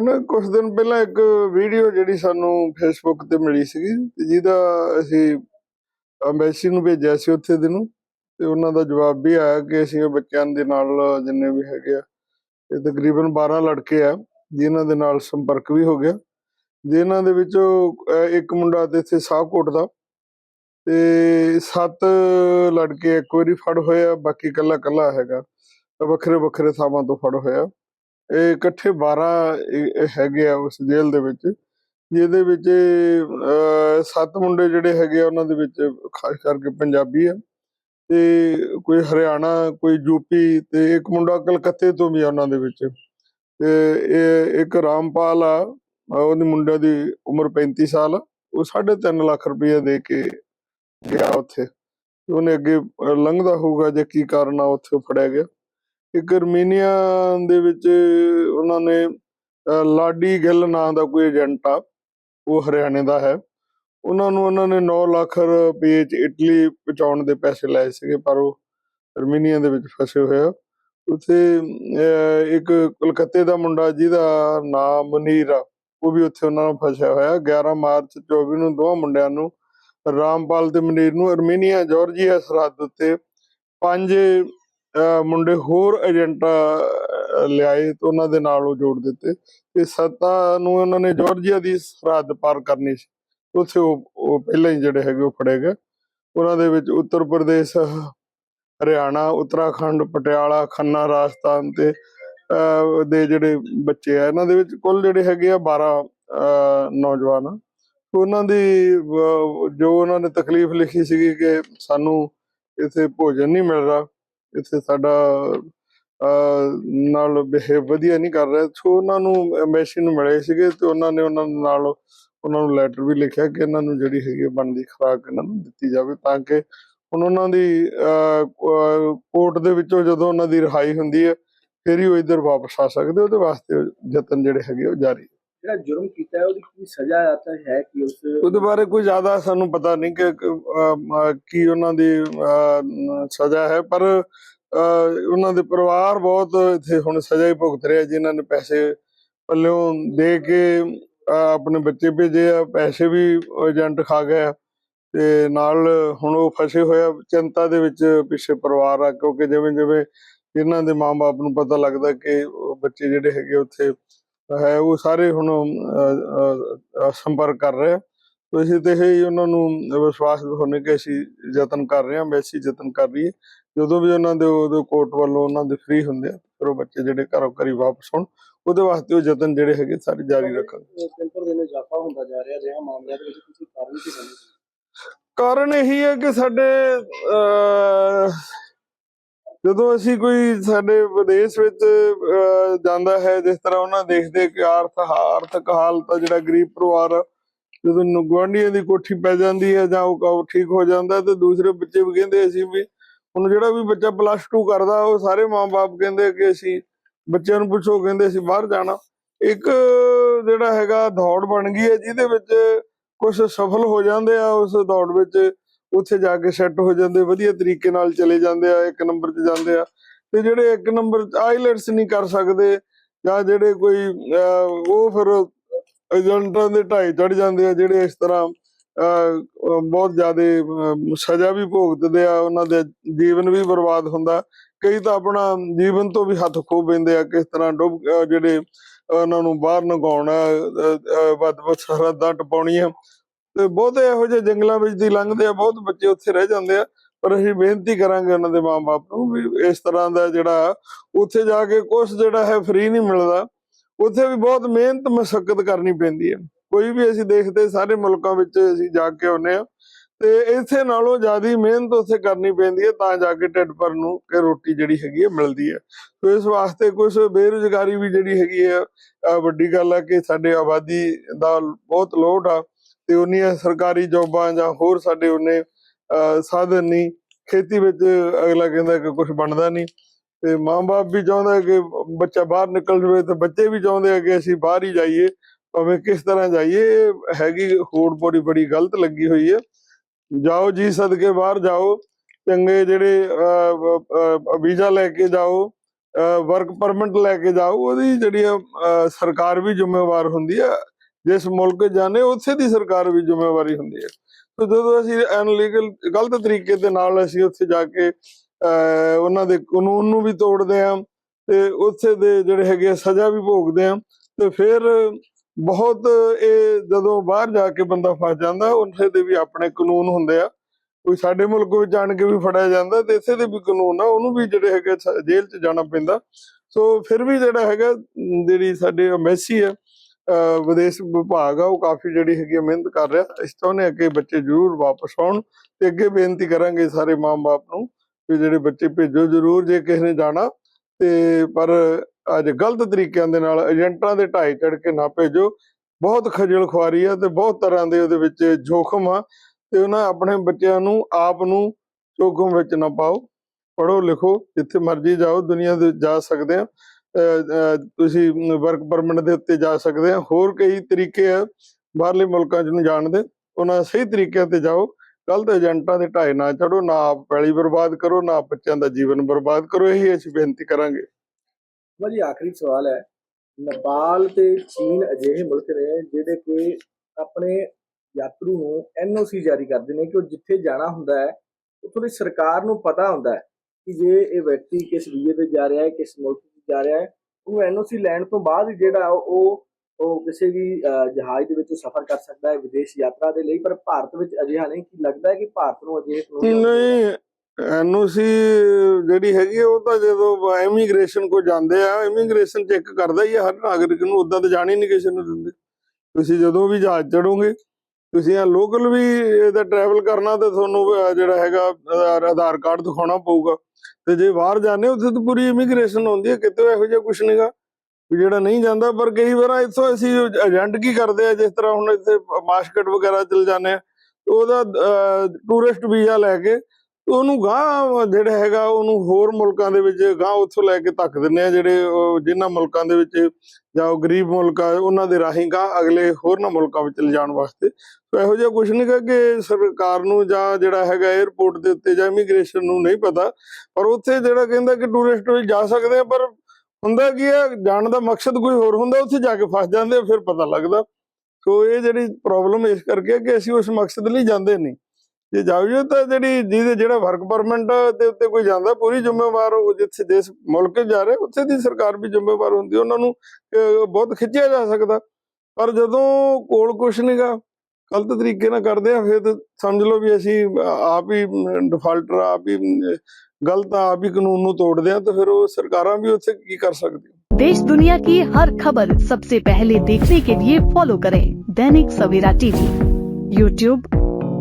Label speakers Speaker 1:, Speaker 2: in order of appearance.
Speaker 1: ਉਹਨੇ ਕੁਝ ਦਿਨ ਪਹਿਲਾਂ ਇੱਕ ਵੀਡੀਓ ਜਿਹੜੀ ਸਾਨੂੰ ਫੇਸਬੁੱਕ ਤੇ ਮਿਲੀ ਸੀਗੀ, ਤੇ ਜਿਹਦਾ ਅਸੀਂ ਅੰਬੈਸੀ ਨੂੰ ਭੇਜਿਆ ਸੀ ਉੱਥੇ ਦੇ ਨੂੰ, ਤੇ ਉਹਨਾਂ ਦਾ ਜਵਾਬ ਵੀ ਆਇਆ ਕਿ ਅਸੀਂ ਉਹ ਬੱਚਿਆਂ ਦੇ ਨਾਲ ਜਿੰਨੇ ਵੀ ਹੈਗੇ ਆ, ਇਹ ਤਕਰੀਬਨ 12 ਲੜਕੇ ਆ, ਜਿਨ੍ਹਾਂ ਦੇ ਨਾਲ ਸੰਪਰਕ ਵੀ ਹੋ ਗਿਆ। ਜਿਨ੍ਹਾਂ ਦੇ ਵਿੱਚੋਂ ਇੱਕ ਮੁੰਡਾ ਤੇ ਇੱਥੇ ਸਾਹਕੋਟ ਦਾ, ਤੇ ਸੱਤ ਲੜਕੇ ਇੱਕ ਵਾਰੀ ਫੜ ਹੋਏ ਆ, ਬਾਕੀ ਕੱਲਾ ਕੱਲਾ ਹੈਗਾ ਵੱਖਰੇ ਵੱਖਰੇ ਥਾਵਾਂ ਤੋਂ ਫੜ ਹੋਇਆ। ਇਕੱਠੇ 12 ਹੈਗੇ ਆ ਉਸ ਜੇਲ੍ਹ ਦੇ ਵਿੱਚ, ਜਿਹਦੇ ਵਿੱਚ ਸੱਤ ਮੁੰਡੇ ਜਿਹੜੇ ਹੈਗੇ ਆ ਉਹਨਾਂ ਦੇ ਵਿੱਚ ਖਾਸ ਕਰਕੇ ਪੰਜਾਬੀ ਆ ਤੇ ਕੋਈ ਹਰਿਆਣਾ, ਕੋਈ ਯੂਪੀ ਤੇ ਇੱਕ ਮੁੰਡਾ ਕਲਕੱਤੇ ਤੋਂ ਵੀ ਆ ਉਹਨਾਂ ਦੇ ਵਿੱਚ ਤੇ ਇਹ ਇੱਕ ਰਾਮਪਾਲ ਆ ਅਹ ਉਹਦੀ ਮੁੰਡੇ ਦੀ ਉਮਰ 35 ਸਾਲ ਆ। ਉਹ 3.5 ਲੱਖ ਰੁਪਏ ਦੇ ਕੇ ਗਿਆ ਉੱਥੇ ਉਹਨੇ ਅੱਗੇ ਲੰਘਦਾ ਹੋਊਗਾ ਜੇ ਕੀ ਕਾਰਨ ਆ, ਉੱਥੇ ਉਹ ਫੜਿਆ ਗਿਆ ਇੱਕ ਅਰਮੀਨੀਆ ਦੇ ਵਿੱਚ ਉਹਨਾਂ ਨੇ ਲਾਡੀ ਗਿੱਲ ਨਾਂ ਦਾ ਕੋਈ ਏਜੰਟ ਆ, ਉਹ ਹਰਿਆਣੇ ਦਾ ਹੈ। ਉਹਨਾਂ ਨੂੰ ਉਹਨਾਂ ਨੇ 9 ਲੱਖ ਰੁਪਏ ਚ ਇਟਲੀ ਪਹੁੰਚਾਉਣ ਦੇ ਪੈਸੇ ਲਏ ਸੀਗੇ, ਪਰ ਉਹ ਅਰਮੀਨੀਆ ਦੇ ਵਿੱਚ ਫਸੇ ਹੋਏ ਆ। ਉੱਥੇ ਇੱਕ ਕਲਕੱਤੇ ਦਾ ਮੁੰਡਾ ਜਿਹਦਾ ਨਾਮ ਮਨੀਰ ਆ, ਉਹ ਵੀ ਉੱਥੇ ਉਹਨਾਂ ਨਾਲ ਫਸਿਆ ਹੋਇਆ। 11 ਮਾਰਚ 24 ਨੂੰ ਦੋਵਾਂ ਮੁੰਡਿਆਂ ਨੂੰ, ਰਾਮਪਾਲ ਤੇ ਮਨੀਰ ਨੂੰ ਅਰਮੀਨੀਆ, ਜਾਰਜੀਆ ਸਰਹੱਦ ਉੱਤੇ ਪੰਜ ਮੁੰਡੇ ਹੋਰ ਏਜੰਟਾਂ ਲਿਆਏ ਤੇ ਉਹਨਾਂ ਦੇ ਨਾਲ ਉਹ ਜੋੜ ਦਿੱਤੇ ਤੇ ਸੱਤਾ ਨੂੰ ਉਹਨਾਂ ਨੇ ਜਾਰਜੀਆ ਦੀ ਸਰਹੱਦ ਪਾਰ ਕਰਨੀ ਸੀ ਉੱਥੇ ਉਹ ਉਹ ਪਹਿਲਾਂ ਹੀ ਜਿਹੜੇ ਹੈਗੇ ਉਹ ਫੜੇ ਗਏ ਉਹਨਾਂ ਦੇ ਵਿੱਚ ਉੱਤਰ ਪ੍ਰਦੇਸ਼ ਹਰਿਆਣਾ ਉੱਤਰਾਖੰਡ ਪਟਿਆਲਾ ਖੰਨਾ ਰਾਜਸਥਾਨ ਤੇ ਅਹ, ਦੇ ਜਿਹੜੇ ਬੱਚੇ ਆ ਇਹਨਾਂ ਦੇ ਵਿੱਚ ਕੁੱਲ ਜਿਹੜੇ ਹੈਗੇ ਆ 12 ਅਹ, ਨੌਜਵਾਨ ਆ। ਉਹਨਾਂ ਦੀ ਜੋ ਉਹਨਾਂ ਨੇ ਤਕਲੀਫ ਲਿਖੀ ਸੀਗੀ ਕਿ ਸਾਨੂੰ ਇੱਥੇ ਭੋਜਨ ਨਹੀਂ ਮਿਲ ਰਿਹਾ ਇੱਥੇ ਸਾਡਾ ਨਾਲ ਬਿਹੇਵ ਵਧੀਆ ਨਹੀਂ ਕਰ ਰਿਹਾ। ਸੋ ਉਹਨਾਂ ਨੂੰ ਐਮਬੈਸੀ ਨੂੰ ਮਿਲੇ ਸੀਗੇ ਤੇ ਉਹਨਾਂ ਨੇ ਉਹਨਾਂ ਨਾਲ, ਉਹਨਾਂ ਨੂੰ ਲੈਟਰ ਵੀ ਲਿਖਿਆ ਕਿ ਇਹਨਾਂ ਨੂੰ ਜਿਹੜੀ ਹੈਗੀ ਬਣਦੀ ਖੁਰਾਕ ਇਹਨਾਂ ਨੂੰ ਦਿੱਤੀ ਜਾਵੇ ਤਾਂ ਕਿ ਹੁਣ ਉਹਨਾਂ ਦੀ ਕੋਰਟ ਦੇ ਵਿੱਚੋਂ ਜਦੋਂ ਉਹਨਾਂ ਦੀ ਰਿਹਾਈ ਹੁੰਦੀ ਹੈ, ਫਿਰ ਹੀ ਉਹ ਇੱਧਰ ਵਾਪਸ ਆ ਸਕਦੇ, ਉਹਦੇ ਵਾਸਤੇ ਯਤਨ ਜਿਹੜੇ ਹੈਗੇ ਉਹ ਜਾਰੀ
Speaker 2: ਜਿਹੜਾ ਜੁਰਮ ਕੀਤਾ ਹੈ ਉਹਦੀ ਕੀ ਸਜ਼ਾ ਆਤਾ ਹੈ ਕਿ ਉਸ
Speaker 1: ਉਹਦੇ ਬਾਰੇ ਕੋਈ ਜ਼ਿਆਦਾ ਸਾਨੂੰ ਪਤਾ ਨਹੀਂ ਕਿ ਅਹ, ਕੀ ਉਹਨਾਂ ਦੀ ਅਹ, ਸਜ਼ਾ ਹੈ ਪਰ ਅਹ, ਉਹਨਾਂ ਦੇ ਪਰਿਵਾਰ ਬਹੁਤ ਇੱਥੇ ਹੁਣ ਸਜ਼ਾ ਹੀ ਭੁਗਤ ਰਿਹਾ ਜਿਨ੍ਹਾਂ ਨੇ ਪੈਸੇ ਪੱਲਿਓਂ ਦੇ ਕੇ ਅਹ, ਆਪਣੇ ਬੱਚੇ ਭੇਜੇ ਆ ਪੈਸੇ ਵੀ ਏਜੰਟ ਖਾ ਗਏ ਆ ਤੇ ਨਾਲ ਹੁਣ ਉਹ ਫਸੇ ਹੋਇਆ ਚਿੰਤਾ ਦੇ ਵਿੱਚ ਪਿੱਛੇ ਪਰਿਵਾਰ ਆ ਕਿਉਂਕਿ ਜਿਵੇਂ ਜਿਵੇਂ ਇਹਨਾਂ ਦੇ ਮਾਂ ਬਾਪ ਨੂੰ ਪਤਾ ਲੱਗਦਾ ਕਿ ਉਹ ਬੱਚੇ ਜਿਹੜੇ ਹੈਗੇ ਉੱਥੇ ਹੈ ਉਹ ਸਾਰੇ ਹੁਣ ਸੰਪਰਕ ਕਰ ਰਹੇ ਤੋ ਅਸੀਂ ਤੇ ਹੀ ਉਹਨਾਂ ਨੂੰ ਵਿਸ਼ਵਾਸ ਦਿਖਾਉਣੇ ਕਿ ਅਸੀਂ ਯਤਨ ਕਰ ਰਹੇ ਹਾਂ ਵੈਸੀ ਯਤਨ ਕਰ ਰਹੀ ਹੈ ਜਦੋਂ ਵੀ ਉਹਨਾਂ ਦੇ ਉਹਦੇ ਕੋਰਟ ਵੱਲੋਂ ਉਹਨਾਂ ਦੇ ਫ੍ਰੀ ਹੁੰਦੇ ਆ ਫਿਰ ਉਹ ਬੱਚੇ ਜਿਹੜੇ ਘਰੋਂ ਘਰੀ ਵਾਪਸ ਆਉਣ ਉਹਦੇ ਵਾਸਤੇ ਉਹ ਯਤਨ ਜਿਹੜੇ ਹੈਗੇ ਸਾਰੇ ਜਾਰੀ ਰੱਖਾਂਗੇ।
Speaker 2: ਦਿਨ ਪਰ ਦਿਨ ਇਜ਼ਾਫਾ ਹੁੰਦਾ ਜਾ ਰਿਹਾ ਜਿਹੜਾ ਮਾਮਲਿਆਂ ਦੇ ਵਿੱਚ ਤੁਸੀਂ ਕਾਰਨ ਕੀ ਸਮਝਦੇ
Speaker 1: ਕਾਰਨ ਇਹੀ ਹੈ ਕਿ ਸਾਡੇ ਜਦੋਂ ਅਸੀਂ ਕੋਈ ਸਾਡੇ ਵਿਦੇਸ਼ ਵਿੱਚ ਜਾਂਦਾ ਹੈ, ਜਿਸ ਤਰ੍ਹਾਂ ਉਹਨਾਂ ਦੇਖਦੇ ਕਿ ਆਰਥ, ਆਰਥਿਕ ਹਾਲਤ ਜਿਹੜਾ ਗਰੀਬ ਪਰਿਵਾਰ ਜਦੋਂ ਨੂੰ ਗੁਆਂਢੀਆਂ ਦੀ ਕੋਠੀ ਪੈ ਜਾਂਦੀ ਹੈ ਜਾਂ ਉਹ ਉਹ ਠੀਕ ਹੋ ਜਾਂਦਾ ਤੇ ਦੂਸਰੇ ਬੱਚੇ ਵੀ ਕਹਿੰਦੇ ਅਸੀਂ ਵੀ, ਹੁਣ ਜਿਹੜਾ ਵੀ ਬੱਚਾ ਪਲੱਸ 2 ਕਰਦਾ, ਉਹ ਸਾਰੇ ਮਾਪੇ ਕਹਿੰਦੇ ਕਿ ਅਸੀਂ ਬੱਚਿਆਂ ਨੂੰ ਪੁੱਛੋ ਕਹਿੰਦੇ ਅਸੀਂ ਬਾਹਰ ਜਾਣਾ। ਇੱਕ ਜਿਹੜਾ ਹੈਗਾ ਦੌੜ ਬਣ ਗਈ ਹੈ, ਜਿਹਦੇ ਵਿੱਚ ਕੁਝ ਸਫਲ ਹੋ ਜਾਂਦੇ ਆ ਉਸ ਦੌੜ ਵਿੱਚ ਉੱਥੇ ਜਾ ਕੇ ਸੈੱਟ ਹੋ ਜਾਂਦੇ ਵਧੀਆ ਤਰੀਕੇ ਨਾਲ ਚਲੇ ਜਾਂਦੇ ਆ ਇੱਕ ਨੰਬਰ 'ਤੇ ਜਾਂਦੇ ਆ। ਤੇ ਜਿਹੜੇ ਇੱਕ ਨੰਬਰ ਆਈਲੈਟਸ ਨਹੀਂ ਕਰ ਸਕਦੇ ਜਾਂ ਜਿਹੜੇ ਕੋਈ ਉਹ ਫਿਰ ਏਜੰਟਾਂ ਦੇ ਢਾਈ ਚੜ ਜਾਂਦੇ ਆ ਜਿਹੜੇ ਇਸ ਤਰ੍ਹਾਂ ਅਹ, ਬਹੁਤ ਜ਼ਿਆਦਾ ਸਜ਼ਾ ਵੀ ਭੁਗਤਦੇ ਆ ਉਹਨਾਂ ਦੇ ਜੀਵਨ ਵੀ ਬਰਬਾਦ ਹੁੰਦਾ। ਕਈ ਤਾਂ ਆਪਣਾ ਜੀਵਨ ਤੋਂ ਵੀ ਹੱਥ ਖੋ ਪੈਂਦੇ ਆ ਕਿਸ ਤਰ੍ਹਾਂ ਡੁੱਬ ਅਹ, ਜਿਹੜੇ ਉਹਨਾਂ ਨੂੰ ਬਾਹਰ ਨਗਾਉਣਾ ਵੱਧ ਵੱਧ ਸਰਹੱਦਾਂ ਟਪਾਉਣੀਆਂ ਤੇ ਬਹੁਤੇ ਇਹੋ ਜਿਹੇ ਜੰਗਲਾਂ ਵਿੱਚ ਦੀ ਲੰਘਦੇ ਆ, ਬਹੁਤ ਬੱਚੇ ਉੱਥੇ ਰਹਿ ਜਾਂਦੇ ਆ। ਪਰ ਅਸੀਂ ਬੇਨਤੀ ਕਰਾਂਗੇ ਉਹਨਾਂ ਦੇ ਮਾਪੇ ਨੂੰ ਵੀ ਇਸ ਤਰ੍ਹਾਂ ਦਾ ਜਿਹੜਾ, ਉੱਥੇ ਜਾ ਕੇ ਕੁਝ ਜਿਹੜਾ ਹੈ ਫ੍ਰੀ ਨਹੀਂ ਮਿਲਦਾ। ਉੱਥੇ ਵੀ ਬਹੁਤ ਮਿਹਨਤ ਮਸ਼ਕਤ ਕਰਨੀ ਪੈਂਦੀ ਹੈ। ਕੋਈ ਵੀ ਅਸੀਂ ਦੇਖਦੇ ਸਾਰੇ ਮੁਲਕਾਂ ਵਿੱਚ ਅਸੀਂ ਜਾ ਕੇ ਆਉਂਦੇ ਆ ਤੇ ਇੱਥੇ ਨਾਲੋਂ ਜ਼ਿਆਦਾ ਮਿਹਨਤ ਉੱਥੇ ਕਰਨੀ ਪੈਂਦੀ ਹੈ, ਤਾਂ ਜਾ ਕੇ ਢਿੱਡ ਭਰ ਨੂੰ ਕਿ ਰੋਟੀ ਜਿਹੜੀ ਹੈਗੀ ਹੈ ਮਿਲਦੀ ਹੈ। ਸੋ ਇਸ ਵਾਸਤੇ ਕੁਝ ਬੇਰੁਜ਼ਗਾਰੀ ਵੀ ਜਿਹੜੀ ਹੈਗੀ ਹੈ ਵੱਡੀ ਗੱਲ ਆ ਕਿ ਸਾਡੇ ਆਬਾਦੀ ਦਾ ਬਹੁਤ ਲੋਡ ਆ। ਤੇ ਉਹਨੀਆਂ ਸਰਕਾਰੀ ਜੌਬਾਂ ਜਾਂ ਹੋਰ ਸਾਡੇ ਉਹਨੇ ਸਾਧਨ ਨਹੀਂ ਖੇਤੀ ਵਿੱਚ ਅਗਲਾ ਕਹਿੰਦਾ ਕਿ ਕੁਝ ਬਣਦਾ ਨਹੀਂ ਤੇ ਮਾਂ-ਬਾਪ ਵੀ ਚਾਹੁੰਦਾ ਕਿ ਬੱਚਾ ਬਾਹਰ ਨਿਕਲ ਜਾਵੇ ਤੇ ਬੱਚੇ ਵੀ ਚਾਹੁੰਦੇ ਆ ਕਿ ਅਸੀਂ ਬਾਹਰ ਹੀ ਜਾਈਏ ਭਾਵੇਂ ਕਿਸ ਤਰ੍ਹਾਂ ਜਾਈਏ। ਇਹ ਹੈਗੀ ਹੋੜ ਬੜੀ ਬੜੀ ਗਲਤ ਲੱਗੀ ਹੋਈ ਹੈ ਜਾਓ ਜੀ ਸਦਕੇ ਬਾਹਰ ਜਾਓ ਚੰਗੇ ਜਿਹੜੇ ਵੀਜ਼ਾ ਲੈ ਕੇ ਜਾਓ ਵਰਕ ਪਰਮਿਟ ਲੈ ਕੇ ਜਾਓ ਉਹਦੀ ਜਿਹੜੀ ਆ, ਸਰਕਾਰ ਵੀ ਜ਼ਿੰਮੇਵਾਰ ਹੁੰਦੀ ਹੈ ਜਿਸ ਮੁਲਕ ਜਾਣੇ, ਉੱਥੇ ਦੀ ਸਰਕਾਰ ਵੀ ਜ਼ਿੰਮੇਵਾਰੀ ਹੁੰਦੀ ਹੈ। ਤੇ ਜਦੋਂ ਅਸੀਂ ਅਨਲੀਗਲ ਗਲਤ ਤਰੀਕੇ ਦੇ ਨਾਲ ਅਸੀਂ ਉੱਥੇ ਜਾ ਕੇ ਉਹਨਾਂ ਦੇ ਕਾਨੂੰਨ ਨੂੰ ਵੀ ਤੋੜਦੇ ਆ ਤੇ ਉੱਥੇ ਦੇ ਜਿਹੜੇ ਹੈਗੇ ਆ, ਸਜ਼ਾ ਵੀ ਭੋਗਦੇ ਆ ਤੇ ਫਿਰ ਬਹੁਤ ਇਹ ਜਦੋਂ ਬਾਹਰ ਜਾ ਕੇ ਬੰਦਾ ਫਸ ਜਾਂਦਾ, ਉੱਥੇ ਦੇ ਵੀ ਆਪਣੇ ਕਾਨੂੰਨ ਹੁੰਦੇ ਆ। ਕੋਈ ਸਾਡੇ ਮੁਲਕ ਵਿੱਚ ਆਣ ਕੇ ਵੀ ਫੜਿਆ ਜਾਂਦਾ ਤੇ ਇੱਥੇ ਦੇ ਵੀ ਕਾਨੂੰਨ ਆ, ਉਹਨੂੰ ਵੀ ਜਿਹੜੇ ਹੈਗੇ ਸ- ਜੇਲ੍ਹ 'ਚ ਜਾਣਾ ਪੈਂਦਾ। ਸੋ ਫਿਰ ਵੀ ਜਿਹੜਾ ਹੈਗਾ, ਜਿਹੜੀ ਸਾਡੇ ਐਮਬੈਸੀ ਆ ਵਿਦੇਸ਼ ਵਿਭਾਗ ਆ, ਉਹ ਕਾਫੀ ਜਿਹੜੀ ਹੈਗੀ ਆ ਮਿਹਨਤ ਕਰ ਰਿਹਾ। ਅਸੀਂ ਚਾਹੁੰਦੇ ਹਾਂ ਕਿ ਬੱਚੇ ਜ਼ਰੂਰ ਵਾਪਸ ਆਉਣ ਤੇ ਅੱਗੇ ਬੇਨਤੀ ਕਰਾਂਗੇ ਸਾਰੇ ਮਾਂ-ਬਾਪ ਨੂੰ ਕਿ ਜਿਹੜੇ ਬੱਚੇ ਭੇਜੋ। ਜ਼ਰੂਰ ਜੇ ਕਿਸੇ ਨੇ ਜਾਣਾ ਤੇ ਪਰ ਅੱਜ ਗਲਤ ਤਰੀਕਿਆਂ ਦੇ ਨਾਲ ਏਜੰਟਾਂ ਦੇ ਢਾਈ ਚੜ ਕੇ ਨਾ ਭੇਜੋ। ਬਹੁਤ ਖਜਲ ਖੁਆਰੀ ਆ ਤੇ ਬਹੁਤ ਤਰ੍ਹਾਂ ਦੇ ਉਹਦੇ ਵਿੱਚ ਜੋਖਮ ਆ ਤੇ ਉਹਨਾਂ ਆਪਣੇ ਬੱਚਿਆਂ ਨੂੰ, ਆਪ ਨੂੰ ਜੋਖਮ ਵਿੱਚ ਨਾ ਪਾਓ। ਪੜੋ ਲਿਖੋ ਜਿੱਥੇ ਮਰਜ਼ੀ ਜਾਓ, ਦੁਨੀਆ ਦੇ ਜਾ ਸਕਦੇ ਆ। ਤੁਸੀਂ ਵਰਕ ਪਰਮਿਟ ਦੇ ਉੱਤੇ ਜਾ ਸਕਦੇ ਆ। ਹੋਰ ਕਈ ਤਰੀਕੇ ਆ ਬਾਹਰਲੇ ਮੁਲਕਾਂ 'ਚ ਨੂੰ ਜਾਣ ਦੇ। ਉਹਨਾਂ ਸਹੀ ਤਰੀਕਿਆਂ ਤੇ ਜਾਓ। ਗਲਤ ਏਜੰਟਾਂ ਦੇ ਢਾਈ ਨਾ ਚੜੋ ਨਾ ਆਪ ਪੈਲੀ ਬਰਬਾਦ ਕਰੋ, ਨਾ ਬੱਚਿਆਂ ਦਾ ਜੀਵਨ ਬਰਬਾਦ ਕਰੋ। ਇਹੀ ਅਸੀਂ ਬੇਨਤੀ ਕਰਾਂਗੇ।
Speaker 2: ਜੀ, ਆਖਰੀ ਸਵਾਲ ਹੈ। ਨੇਪਾਲ ਤੇ ਚੀਨ ਅਜਿਹੇ ਮੁਲਕ ਨੇ ਜਿਹੜੇ ਕਿ ਆਪਣੇ ਯਾਤਰੂ ਨੂੰ ਐਨਓਸੀ ਜਾਰੀ ਕਰਦੇ ਨੇ ਕਿ ਉਹ ਜਿੱਥੇ ਜਾਣਾ ਹੁੰਦਾ ਹੈ, ਉੱਥੋਂ ਦੀ ਸਰਕਾਰ ਨੂੰ ਪਤਾ ਹੁੰਦਾ ਹੈ ਕਿ ਜੇ ਇਹ ਵਿਅਕਤੀ ਕਿਸ ਵੀਜ਼ੇ ਤੇ ਜਾ ਰਿਹਾ ਹੈ, ਕਿਸ ਮੁਲਕ ਜਾ ਰਿਹਾ ਹੈ। ਉਹ ਐਨਓਸੀ ਲੈਣ ਤੋਂ ਬਾਅਦ ਜਿਹੜਾ ਉਹ ਉਹ ਕਿਸੇ ਵੀ ਜਹਾਜ਼ ਦੇ ਵਿੱਚ ਸਫ਼ਰ ਕਰ ਸਕਦਾ ਹੈ ਵਿਦੇਸ਼ ਯਾਤਰਾ ਦੇ ਲਈ। ਪਰ ਭਾਰਤ ਵਿੱਚ ਅਜਿਹਾ ਨਹੀਂ। ਕਿ ਲੱਗਦਾ ਹੈ ਕਿ ਭਾਰਤ ਨੂੰ ਅਜਿਹੇ ਕਾਨੂੰਨ
Speaker 1: ਨਹੀਂ ਐਨਓਸੀ ਜਿਹੜੀ ਹੈਗੀ ਉਹ ਤਾਂ ਜਦੋਂ ਇਮੀਗ੍ਰੇਸ਼ਨ ਕੋ ਜਾਂਦੇ ਆ ਇਮੀਗ੍ਰੇਸ਼ਨ ਚੈੱਕ ਕਰਦਾ ਹੀ ਹਰ ਨਾਗਰਿਕ ਨੂੰ ਉਦਾਂ ਤਾਂ ਜਾਣ ਹੀ ਨਹੀਂ ਕਿਸੇ ਨੂੰ ਦਿੰਦੇ। ਤੁਸੀਂ ਜਦੋਂ ਵੀ ਜਹਾਜ਼ ਚੜੋਗੇ ਤੁਸੀਂ ਆ ਲੋਕਲ ਵੀ ਇਹਦਾ ਟਰੈਵਲ ਕਰਨਾ ਤੇ ਤੁਹਾਨੂੰ ਜਿਹੜਾ ਹੈਗਾ ਆਧਾਰ- ਕਾਰਡ ਦਿਖਾਉਣਾ ਪਊਗਾ। ਤੇ ਜੇ ਬਾਹਰ ਜਾਂਦੇ ਉੱਥੇ ਤਾਂ ਪੂਰੀ ਇਮੀਗ੍ਰੇਸ਼ਨ ਹੁੰਦੀ ਹੈ, ਕਿਤੇ ਇਹੋ ਜਿਹਾ ਕੁਝ ਨਹੀਂਗਾ ਵੀ ਜਿਹੜਾ ਨਹੀਂ ਜਾਂਦਾ। ਪਰ ਕਈ ਵਾਰ ਇੱਥੋਂ ਅਸੀਂ ਏਜੰਟ ਕੀ ਕਰਦੇ ਆ, ਜਿਸ ਤਰ੍ਹਾਂ ਹੁਣ ਇੱਥੇ ਮਾਸਕਟ ਵਗੈਰਾ ਚਲ ਜਾਂਦੇ ਆ, ਉਹਦਾ ਟੂਰਿਸਟ ਵੀਜ਼ਾ ਲੈ ਕੇ ਉਹਨੂੰ ਗਾਂ ਜਿਹੜਾ ਹੈਗਾ, ਉਹਨੂੰ ਹੋਰ ਮੁਲਕਾਂ ਦੇ ਵਿੱਚ ਗਾਂ ਉੱਥੋਂ ਲੈ ਕੇ ਧੱਕ ਦਿੰਦੇ ਆ ਜਿਹੜੇ ਉਹ ਜਿਨ੍ਹਾਂ ਮੁਲਕਾਂ ਦੇ ਵਿੱਚ ਜਾਂ ਉਹ ਗਰੀਬ ਮੁਲਕ ਆ ਉਹਨਾਂ ਦੇ ਰਾਹੀਂ ਗਾਂ ਅਗਲੇ ਹੋਰਨਾਂ ਮੁਲਕਾਂ ਵਿੱਚ ਲਿਜਾਣ ਵਾਸਤੇ। ਸੋ ਇਹੋ ਜਿਹਾ ਕੁਝ ਨਹੀਂ ਕਿ ਸਰਕਾਰ ਨੂੰ ਜਾਂ ਜਿਹੜਾ ਹੈਗਾ 에ਅਰਪੋਰਟ ਦੇ ਉੱਤੇ ਜਾਂ ਇਮੀਗ੍ਰੇਸ਼ਨ ਨੂੰ ਨਹੀਂ ਪਤਾ, ਪਰ ਉੱਥੇ ਜਿਹੜਾ ਕਹਿੰਦਾ ਕਿ ਟੂਰਿਸਟ ਵੀ ਜਾ ਸਕਦੇ ਆ, ਪਰ ਹੁੰਦਾ ਕੀ ਹੈ ਜਾਣ ਦਾ ਮਕਸਦ ਕੋਈ ਹੋਰ ਹੁੰਦਾ, ਉੱਥੇ ਜਾ ਕੇ ਫਸ ਜਾਂਦੇ ਆ, ਫਿਰ ਪਤਾ ਲੱਗਦਾ। ਸੋ ਇਹ ਜਿਹੜੀ ਪ੍ਰੋਬਲਮ ਇਸ ਕਰਕੇ ਕਿ ਅਸੀਂ ਉਸ ਮਕਸਦ ਲਈ ਜਾਂਦੇ ਨਹੀਂ। ਜੇ ਜਾਈਏ ਤਾਂ ਜਿਹੜੀ ਜਿਹਦੇ ਜਿਹੜਾ ਵਰਕ ਪਰਮਿਟ ਦੇ ਉੱਤੇ ਕੋਈ ਜਾਂਦਾ ਪੂਰੀ ਜ਼ਿੰਮੇਵਾਰ ਉਹ ਜਿੱਥੇ ਦੇਸ਼ ਮੁਲਕ 'ਚ ਜਾ ਰਿਹਾ ਉੱਥੇ ਦੀ ਸਰਕਾਰ ਵੀ ਜ਼ਿੰਮੇਵਾਰ ਹੁੰਦੀ ਹੈ, ਉਹਨਾਂ ਨੂੰ ਅਹ, ਬਹੁਤ ਖਿੱਚਿਆ ਜਾ ਸਕਦਾ ਪਰ ਜਦੋਂ ਕੋਲ ਕੁਛ ਨਹੀਂਗਾ ਗਲਤ ਤਰੀਕੇ ਨਾਲ ਕਰਦੇ ਆ ਫਿਰ ਤਾਂ ਸਮਝ ਲਓ ਵੀ ਅਸੀਂ ਆਪ ਹੀ ਡਿਫਾਲਟਰ ਆਪ ਹੀ ਅਮ, ਗਲਤ ਆ, ਆਪ ਹੀ ਕਾਨੂੰਨ ਨੂੰ ਤੋੜਦੇ ਆ ਤਾਂ ਫਿਰ ਉਹ ਸਰਕਾਰਾਂ ਵੀ ਉੱਥੇ ਕੀ ਕਰ ਸਕਦੀਆਂ
Speaker 3: देश दुनिया की हर खबर सबसे पहले देखने के लिए फॉलो करें दैनिक सवेरा टीवी यूट्यूब